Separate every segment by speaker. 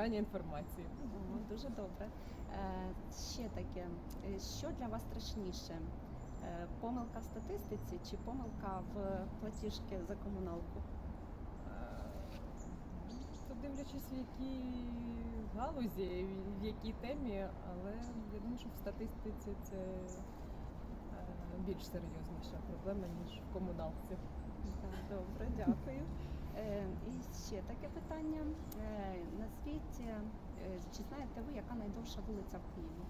Speaker 1: використання інформації.
Speaker 2: О, дуже добре. Е, ще таке, е, що для вас страшніше? Е, помилка в статистиці чи помилка в платіжки за комуналку?
Speaker 1: То дивлячись, в якій галузі, в якій темі, але я думаю, що в статистиці це більш серйозніша проблема, ніж в комуналці.
Speaker 2: Так, добре, дякую. Е, і ще таке питання. Е, назвіть, е, чи знаєте ви, яка найдовша вулиця в Києві?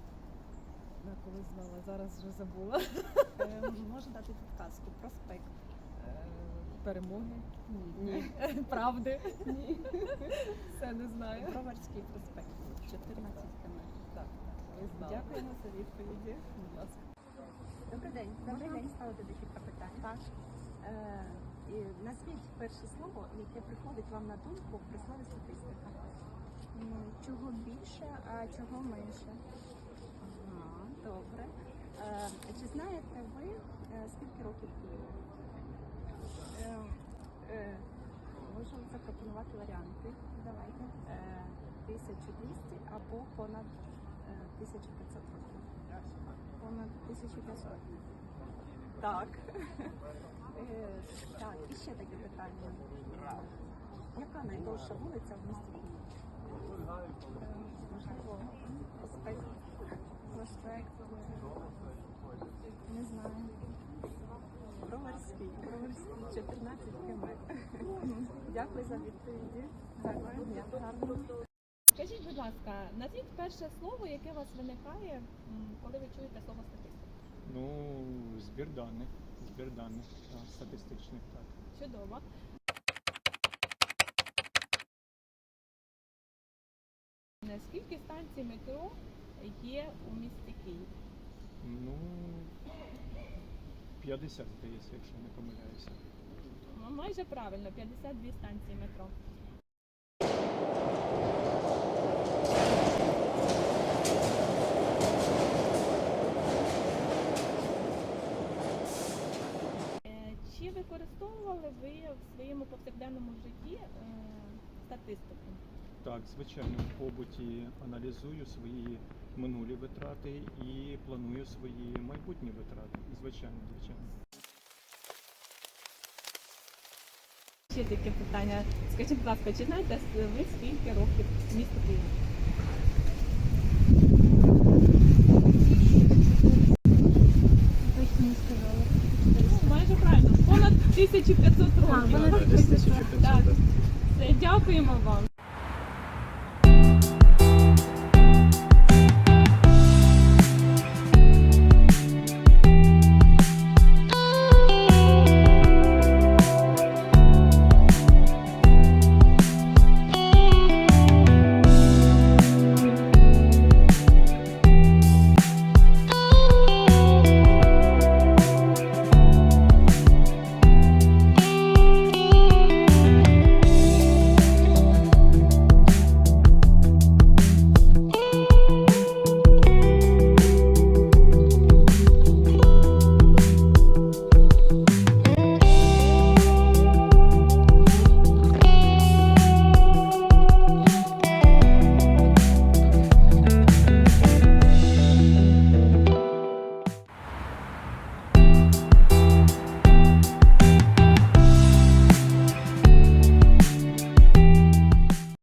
Speaker 1: Я колись знала, зараз вже забула.
Speaker 2: Можу дати підказку. Проспект.
Speaker 1: Перемоги.
Speaker 2: Ні.
Speaker 1: Ні. Правди. Ні. Все не знаю.
Speaker 2: Броварський проспект. 14 км.
Speaker 1: Так.
Speaker 2: Дякуємо за відповіді.
Speaker 1: Будь ласка.
Speaker 2: Добрий день. Добрий день. Ставити декілька питань. Так. Е, назвіть перше слово, яке приходить вам на думку при слові статистика.
Speaker 3: Чого більше, а чого менше.
Speaker 2: Ага, добре. Е, чи знаєте ви, е, скільки років Києву? Можу запропонувати варіанти. Давайте. Е, 1200 або понад е, 1500 років.
Speaker 3: Понад 1500.
Speaker 2: Так. І ще таке питання. Яка найдовша вулиця в місті Києві? Е, Можливо, проспект.
Speaker 3: Проспект. Не знаю.
Speaker 2: Броварський. Броварський 14 км. Дякую за відповіді. Гарного дня. Гарного.
Speaker 4: Скажіть, будь ласка, назвіть перше слово, яке у вас виникає, коли ви чуєте слово статистика.
Speaker 5: Ну, збір даних, збір даних статистичних, так.
Speaker 4: Чудово. Е, Скільки станцій метро є у місті Київ?
Speaker 5: Ну, 50, здається, якщо не помиляюся.
Speaker 4: Ну, майже правильно, 52 станції метро. Е, Чи використовували ви в своєму повсякденному житті е, статистику?
Speaker 5: Так, звичайно, в побуті аналізую свої минулі витрати і планую свої майбутні витрати. Звичайно, звичайно.
Speaker 4: Ще таке питання. Скажіть, будь ласка, чи знаєте ви скільки років місто Київ?
Speaker 3: Точно не сказала.
Speaker 4: Ну, майже правильно. Понад 1500 років. Так. Все, дякуємо вам.